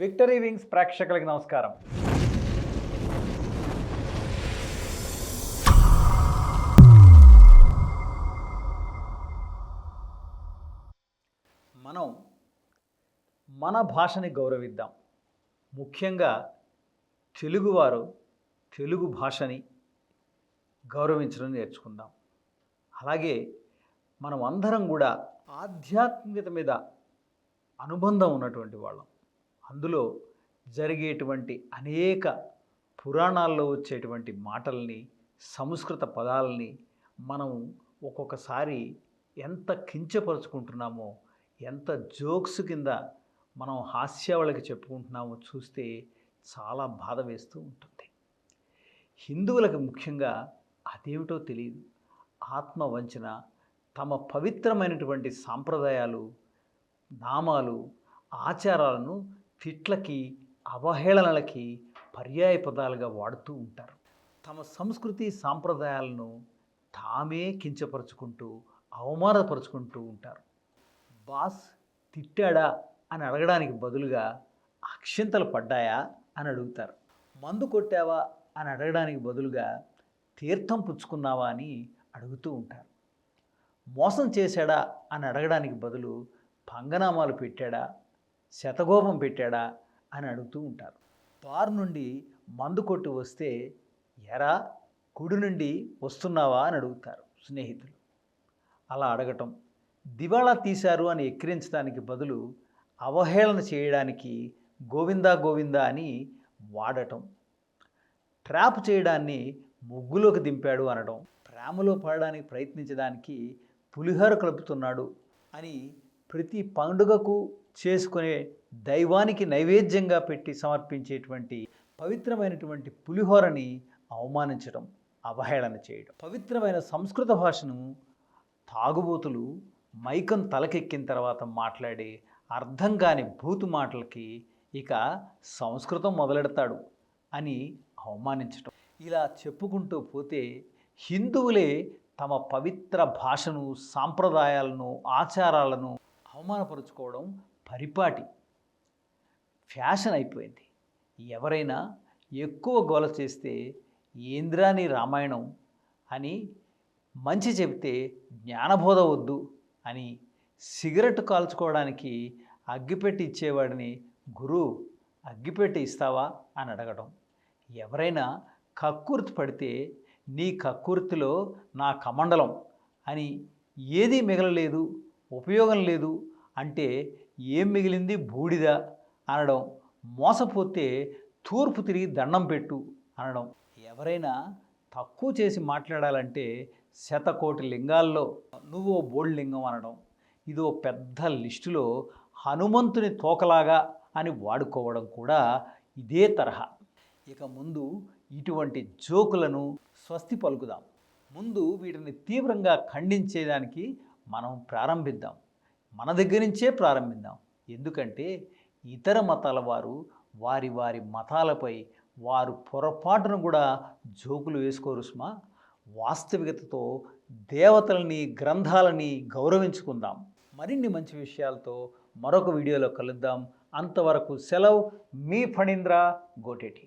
Victory wings ప్రేక్షకులకి నమస్కారం. మనం మన భాషని గౌరవిద్దాం. ముఖ్యంగా తెలుగువారు తెలుగు భాషని గౌరవించడం నేర్చుకుందాం. అలాగే మనం అందరం కూడా ఆధ్యాత్మికత మీద అనుబంధం ఉన్నటువంటి వాళ్ళం. అందులో జరిగేటువంటి అనేక పురాణాల్లో వచ్చేటువంటి మాటల్ని సంస్కృత పదాలని మనం ఒక్కొక్కసారి ఎంత కించపరుచుకుంటున్నామో ఎంత జోక్స్ కింద మనం హాస్యావళికి చెప్పుకుంటున్నామో చూస్తే చాలా బాధ వేస్తూ ఉంటుంది. హిందువులకు ముఖ్యంగా అదేమిటో తెలియదు ఆత్మవంచన తమ పవిత్రమైనటువంటి సాంప్రదాయాలు నామాలు ఆచారాలను తిట్లకి అవహేళనలకి పర్యాయ పదాలుగా వాడుతూ ఉంటారు. తమ సంస్కృతి సాంప్రదాయాలను తామే కించపరుచుకుంటూ అవమానపరుచుకుంటూ ఉంటారు. బాస్ తిట్టాడా అని అడగడానికి బదులుగా అక్షింతలు పడ్డాయా అని అడుగుతారు. మందు కొట్టావా అని అడగడానికి బదులుగా తీర్థం పుచ్చుకున్నావా అని అడుగుతూ ఉంటారు. మోసం చేశాడా అని అడగడానికి బదులు పంగనామాలు పెట్టాడా శతగోపం పెట్టాడా అని అడుగుతూ ఉంటారు. బార్ నుండి మందు కొట్టి వస్తే ఎరా గుడి నుండి వస్తున్నావా? అని అడుగుతారు స్నేహితులు. అలా అడగటం దివాళా తీశారు అని ఎక్కిరించడానికి బదులు అవహేళన చేయడానికి గోవిందా గోవిందా అని వాడటం ట్రాప్ చేయడాన్ని ముగ్గులోకి దింపాడు అనడం ప్రేమలో పడడానికి ప్రయత్నించడానికి పులిహోర కలుపుతున్నాడు అని ప్రతి పండుగకు చేసుకునే దైవానికి నైవేద్యంగా పెట్టి సమర్పించేటువంటి పవిత్రమైనటువంటి పులిహోరని అవమానించడం అవహేళన చేయడం. పవిత్రమైన సంస్కృత భాషను తాగుబోతులు మైకం తలకెక్కిన తర్వాత మాట్లాడే అర్థం కాని భూతు మాటలకి ఇక సంస్కృతం మొదలెడతాడు అని అవమానించటం. ఇలా చెప్పుకుంటూ పోతే హిందువులే తమ పవిత్ర భాషను సాంప్రదాయాలను ఆచారాలను అవమానపరుచుకోవడం పరిపాటి. ఫ్యాషన్ అయిపోయింది. ఎవరైనా ఎక్కువ గోల చేస్తే ఏంద్రాని రామాయణం అని మంచి చెబితే జ్ఞానబోధ వద్దు అని సిగరెట్ కాల్చుకోవడానికి అగ్గిపెట్టి ఇచ్చేవాడిని గురువు అగ్గిపెట్టి ఇస్తావా అని అడగడం. ఎవరైనా కక్కుర్తి పడితే నీ కక్కుర్తిలో నా కమండలం అని ఏదీ మిగలలేదు ఉపయోగం లేదు అంటే ఏం మిగిలింది బూడిద అనడం మోసపోతే తూర్పు తిరిగి దండం పెట్టు అనడం. ఎవరైనా తక్కువ చేసి మాట్లాడాలంటే శతకోటి లింగాల్లో నువ్వు బోల్డ్ లింగం అనడం. ఇదో పెద్ద లిస్టులో హనుమంతుని తోకలాగా అని వాడుకోవడం కూడా ఇదే తరహా. ఇక ముందు ఇటువంటి జోకులను స్వస్తి పలుకుదాం. ముందు వీటిని తీవ్రంగా ఖండించేదానికి మనం ప్రారంభిద్దాం. మన దగ్గర నుంచే ప్రారంభిద్దాం. ఎందుకంటే ఇతర మతాల వారు వారి వారి మతాలపై వారు పొరపాటును కూడా జోకులు వేసుకోరు సుమా. వాస్తవికతతో దేవతలని గ్రంథాలని గౌరవించుకుందాం. మరిన్ని మంచి విషయాలతో మరొక వీడియోలో కలుద్దాం. అంతవరకు సెలవు మీ ఫణీంద్ర గోటేటి.